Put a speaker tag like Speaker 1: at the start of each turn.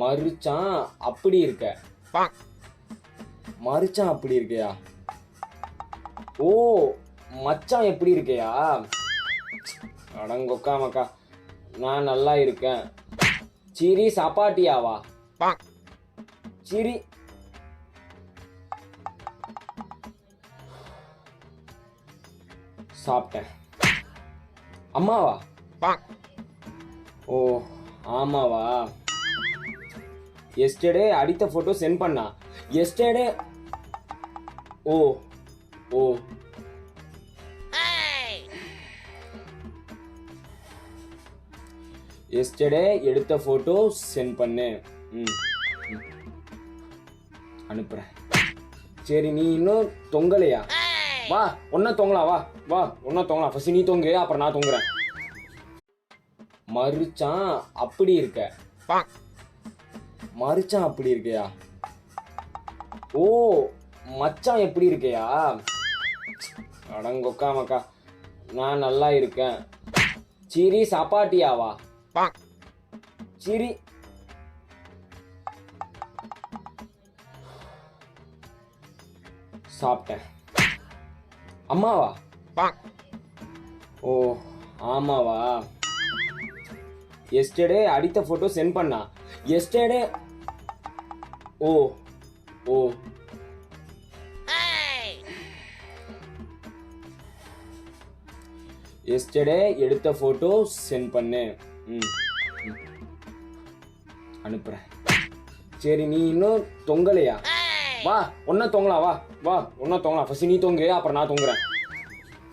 Speaker 1: மறுச்சான் அப்படி இருக்க. மறுச்சான் அப்படி இருக்கையா? ஓ மச்சான் எப்படி இருக்கையா? அடங்கொக்கா மக்கா. நான் நல்லா இருக்கேன். சிரி சப்பாட்டியாவா? சிரி. சாப்பிட்டேன். அம்மாவா? ஓ ஆமாவா? எஸ்டர்டே அடித்த ஃபோட்டோ சென்ட் பண்ணா. எஸ்டர்டே ஓ ஓ. எஸ்டர்டே எடுத்த ஃபோட்டோ சென்ட் பண்ணு. ம். அனுப்புகிறேன் சரி நீ இன்னும் தொங்கலையா? வா ஒன்னா தொங்கலாம் வா வா ஒன்னா தொங்கலாம் ஃபர்ஸ்ட் நீ தொங்கு அப்புறம் நான் தொங்குறேன். மறுச்சான் அப்படி இருக்க. மறுச்சான் அப்படி இருக்கையா? ஓ மச்சான் எப்படி இருக்கையா? அடங்கொக்கா மக்கா நான் நல்லா இருக்கேன். சிரி சப்பாட்டியாவா சிரி. சாப்பிட்டேன். அம்மாவா ஓ ஆமாவா எஸ்டர்டே அடித்த ஃபோட்டோ சென்ட் பண்ணா. எஸ்டர்டே ஓ ஓ. எஸ்டர்டே எடுத்த ஃபோட்டோ சென்ட் பண்ணு. ம். அனுப்புகிறேன் சரி நீ இன்னும் தொங்கலையா? வா ஒன்றா தொங்கலாம் வா வா. ஒன்றா தொங்கலாம். ஃபர்ஸ்ட் நீ தொங்கு அப்புறம் நான் தொங்குறேன்.